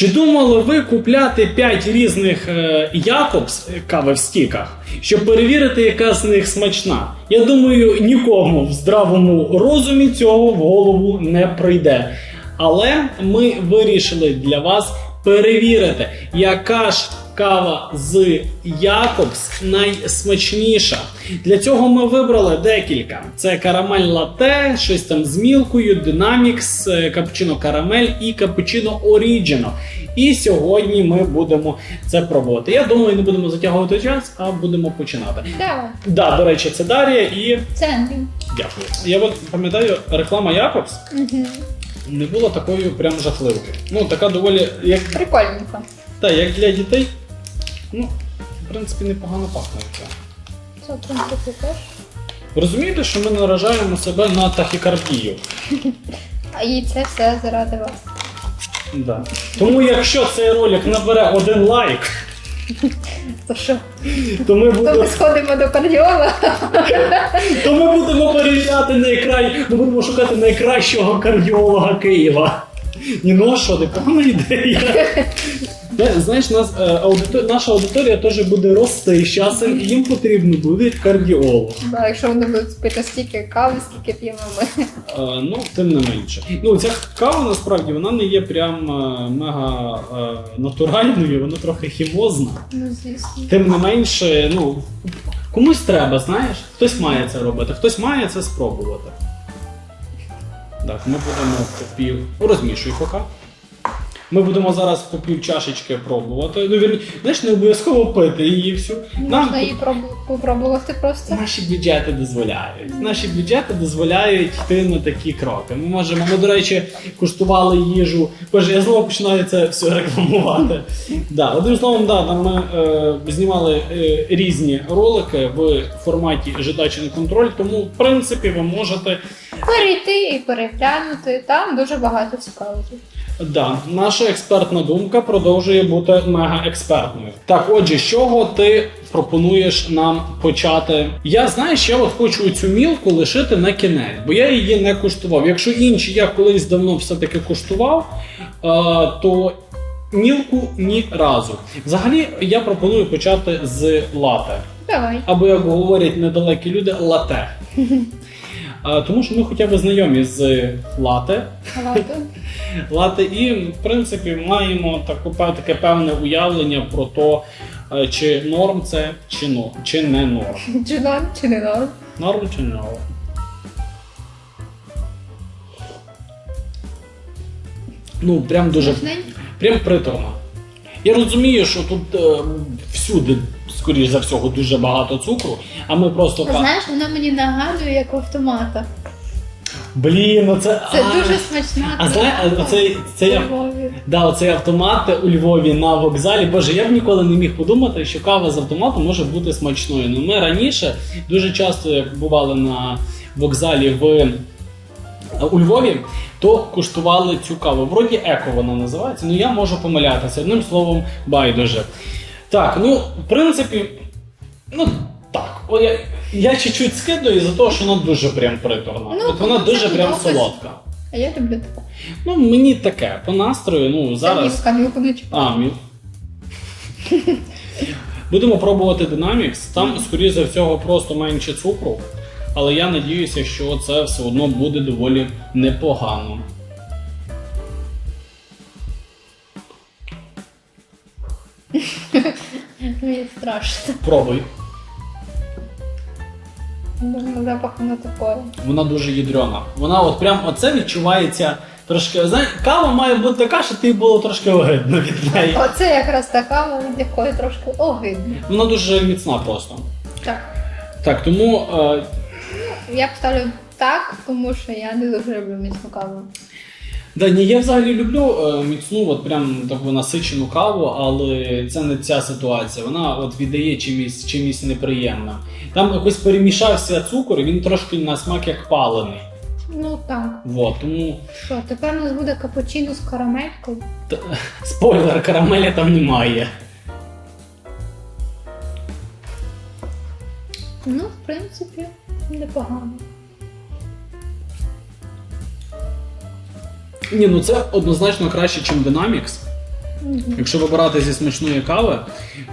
Чи думали ви купляти 5 різних е, Якобс е, кави в стіках, щоб перевірити, яка з них смачна? Я думаю, нікому в здравому розумі цього в голову не прийде. Але ми вирішили для вас перевірити, яка ж кава з Якобс найсмачніша. Для цього ми вибрали декілька: це карамель лате, щось там з мілкою, динамікс, капучино карамель і капучино оріджино. І сьогодні ми будемо це пробувати. Я думаю, не будемо затягувати час, а будемо починати. Давай. Да, до речі, це Дар'я і Центрі. дякую. Я от пам'ятаю, реклама Якобс Угу. не була такою прям жахливою. Ну, така доволі, як, Прикольненько. та, як для дітей. Ну, в принципі, непогано пахне. це. Це в принципі теж. Розумієте, що ми наражаємо себе на тахікардію? А і це все заради вас. Да. Тому якщо цей ролик набере один лайк, То що? то ми То будемо, ми сходимо до кардіолога. то ми будемо перевіряти найкрай, ми будемо шукати найкращого кардіолога Києва. Ні, ну а що, непогана ідея. Зна- Знаєш, нас, е, аудитор... наша аудиторія теж буде рости з часом, і їм потрібно буде кардіолог. А якщо вони будуть пити стільки кави, скільки п'ємо ми. Е, ну, тим не менше. Ну, ця кава насправді вона не є прям е, мега е, натуральною, вона трохи хімозна. Ну, звісно. Тим не менше, ну, комусь треба, знаєш, хтось має це робити, хтось має це спробувати. Так, ми будемо пів. Розмішуй поки. Ми будемо зараз по пів чашечки пробувати. Ну, вірні, знаєш, не обов'язково пити її всю. Можна її пробу- попробувати просто. Наші бюджети дозволяють. Наші бюджети дозволяють йти на такі кроки. Ми можемо. Ми, до речі, куштували їжу. Боже, я знову починаю це все рекламувати. Да, одним словом, да, там ми е, знімали е, різні ролики в форматі жидачий контроль, тому в принципі ви можете. Перейти і переглянути. Там дуже багато цікавого. Да, наша експертна думка продовжує бути мега експертною. Так, отже, з чого ти пропонуєш нам почати? Я знаєш, я от хочу цю мілку лишити на кінець, бо я її не куштував. Якщо інші я колись давно все-таки куштував, е, то мілку ні разу. Взагалі, я пропоную почати з лате. Давай. Або як говорять недалекі люди, лате. Тому що ми хоча б знайомі з лате. Лати і, в принципі, маємо таку, таке певне уявлення про те, чи норм це, чи, но, чи не норм. Чи норм, чи не норм? Норм чи не норм. Ну, прям дуже прям приторно. Я розумію, що тут е, всюди, скоріш за всього, дуже багато цукру, а ми просто так. Знаєш, вона мені нагадує як автомата. Блін, ну це. Це а, дуже смачна. А кава. оцей, Львові. Да, оцей автомат у Львові на вокзалі. Боже, я б ніколи не міг подумати, що кава з автомату може бути смачною. Ну ми раніше дуже часто, як бували на вокзалі в у Львові, то куштували цю каву. Вроді еко вона називається, ну я можу помилятися. Одним словом, байдуже. Так, ну, в принципі, ну так. О, я, я чуть-чуть скидаю за те, що вона дуже прям приторна. Ну, От вона це дуже прям доказ. солодка. А я люблю таку. Ну, мені таке, по настрою, ну зараз. Зараз... Мілка, мілку не А, міл. Будемо пробувати Dynamics. Там, скоріше за всього, просто менше цукру. Але я надіюся, що це все одно буде доволі непогано. Мені страшно. Пробуй. Думаю, запах не такої. Вона дуже ядрена. Вона от прям оце відчувається трошки. Знаєш, кава має бути така, що тобі було трошки огидно від неї. Оце якраз така, від якої трошки огидно. Вона дуже міцна просто. Так. Так, тому е, Я б ставлю так, тому що я не дуже люблю міцну каву. Да, ні, я взагалі люблю е, міцну, от прям таку насичену каву, але це не ця ситуація. Вона от віддає чимось, чимось неприємним. Там якось перемішався цукор, і він трошки на смак як палений. Ну так. Вот, тому Що, тепер у нас буде капучино з карамелькою. т- спойлер, карамеля там немає. Ну, в принципі, непогано. Ні, ну це однозначно краще, ніж Dynamics. Якщо вибирати зі смачної кави,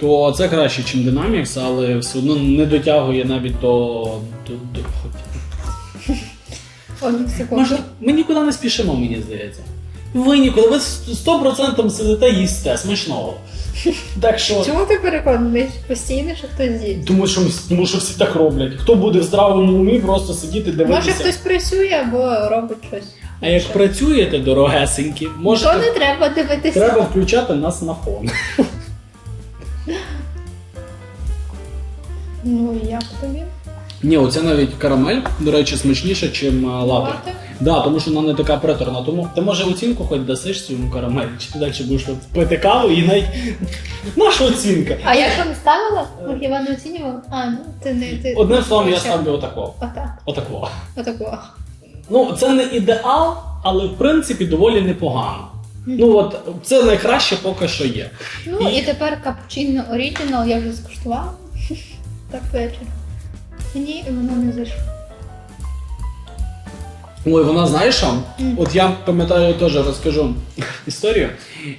то це краще, ніж Dynamics, але все одно не дотягує навіть до. до, до... Одну. Може, ми нікуди не спішимо, мені здається. Ви нікуди, ви 100% сидите їсте смачного. Так що. Чому ти переконаний? Постійно, що хтось з'їсть? Тому що, тому що всі так роблять. Хто буде в здравому умі просто сидіти дивитися? Може хтось працює або робить щось. А як працюєте, дорогесенькі, можете не треба дивитися. треба включати нас на фон. Ну і як тобі? Ні, оце навіть карамель, до речі, смачніше, ніж лати. Да, тому що вона не така приторна. Тому ти може оцінку хоч дасиш своєму карамелі, чи ти далі будеш от пити каву і навіть наша оцінка. А я що не ставила? Ну, Хіба не оцінювала? А, ну ти не ти. Одним словом, я ставлю отако. Отак. Отако. Отако. Ну, це не ідеал, але в принципі доволі непогано. Ну от це найкраще поки що є. Ну І- і тепер капучино оригінал я вже скуштувала. Так вечір. Мені воно не зайшло. Ой, вона знаєш що? Мгм. От я пам'ятаю теж розкажу історію.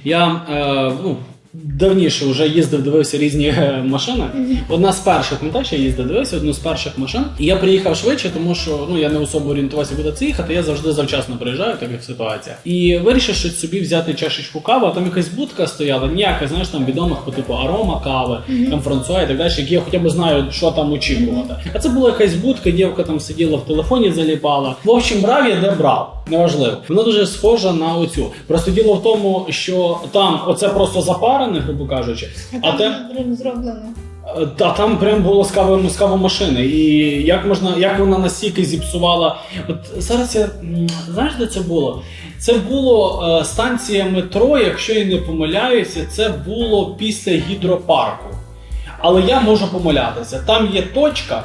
Я е, ну, давніше вже їздив, дивився різні е, машини. Одна з перших, пам'ятаєш, я їздив, дивився одну з перших машин. І я приїхав швидше, тому що ну я не особо орієнтувався, куди це їхати. Я завжди завчасно приїжджаю, так як ситуація. І вирішив щось собі взяти чашечку кави, а там якась будка стояла, ніяка, знаєш, там відомих по типу арома кави, там Франсуа і так далі, які я хоча б знаю, що там очікувати. А це була якась будка, дівка там сиділа в телефоні, заліпала. В общем, брав я де брав, неважливо. Вона дуже схожа на оцю. Просто діло в тому, що там оце просто запарене, грубо кажучи, а те. там прям зроблено. Е, Та там прям було з кавою з кавомашини. І як можна, як вона настільки зіпсувала. От зараз я знаєш, де це було? Це було е, станція метро, якщо я не помиляюся, це було після гідропарку. Але я можу помилятися. Там є точка,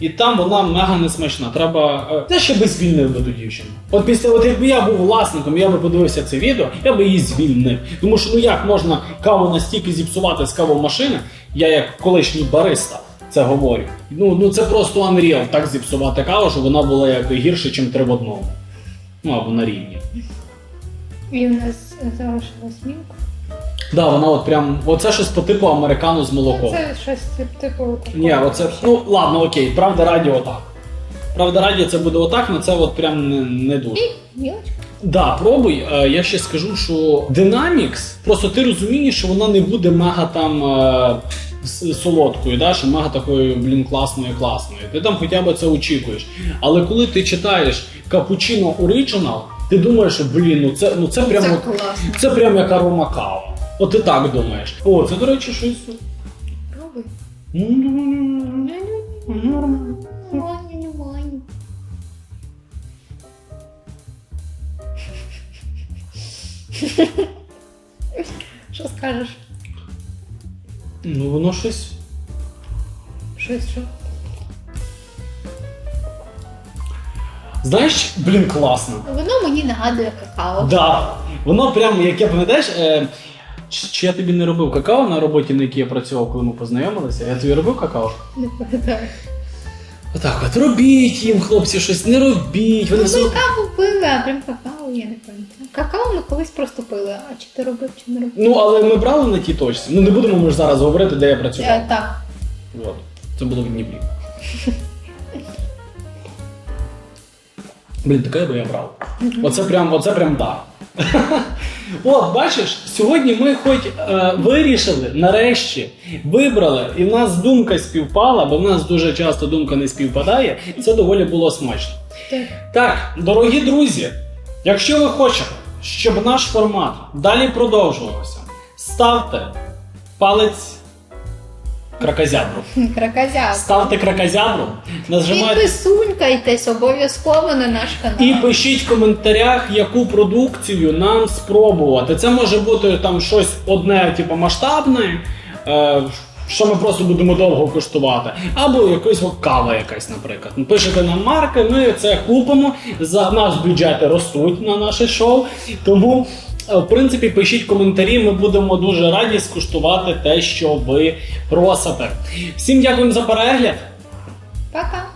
і там вона мега несмачна. Треба. е, би звільнив би ту дівчину. От після, от якби я був власником, я би подивився це відео, я би її звільнив. Тому що ну як можна каву настільки зіпсувати з кавомашини, я як колишній бариста. Це говорю. Ну, ну це просто unreal, так зіпсувати каву, щоб вона була як гірше, ніж три в одному. Ну або на рівні. І в нас залишилась мілка. Да, вона от прям. Оце щось по типу американу з молоком. Це щось типу. Ні, оце. Ну ладно, окей, правда радіо отак. Правда, радіо це буде отак, але це от прям не, не дуже. Мілочка? Да, пробуй. Е, Я ще скажу, що Dynamics, просто ти розумієш, що вона не буде мега там е, с- солодкою, да? що мега такою, блін, класною, класною. Ти там хоча б це очікуєш. Але коли ти читаєш Cappuccino Original, ти думаєш, що блін, ну це, ну це прямо. Це от- класно. Це прям як арома кава. От ти так думаєш. О, це, до речі, щось. Пробуй. м, Нормально. Ваня, Ваня. Що скажеш? Ну воно щось. Щось що? Знаєш, блін, класно. Воно мені нагадує какао. Да. Воно прям, як я пам'ятаєш, е, чи, чи я тобі не робив какао на роботі, на якій я працював, коли ми познайомилися? Я тобі робив какао? Не пам'ятаю. Отак, от робіть їм, хлопці, щось не робіть. Вони Ну, все. ми каву пили, а прям какао я не пам'ятаю. Какао ми колись просто пили, а чи ти робив, чи не робив? Ну, але ми брали на тій точці. Ну не будемо ми ж зараз говорити, де я працював. Е, так. От. Це було в Дніпрі. Блін, таке би я брав. Оце прям, оце прям так. От, бачиш, сьогодні ми хоч е, вирішили, нарешті, вибрали, і в нас думка співпала, бо в нас дуже часто думка не співпадає, і це доволі було смачно. Так. Так, дорогі друзі, якщо ви хочете, щоб наш формат далі продовжувався, ставте палець кракозябру. Кракозяб. Ставте кракозябру, нажимайте Підписунькайтесь обов'язково на наш канал. і пишіть в коментарях, яку продукцію нам спробувати. Це може бути там щось одне, типу масштабне. Е, що ми просто будемо довго коштувати, або якась кава якась, наприклад. Пишете нам марки, ми це купимо. За наш бюджети ростуть на наше шоу. Тому, в принципі, пишіть коментарі. Ми будемо дуже раді скуштувати те, що ви просите. Всім дякуємо за перегляд. Пока.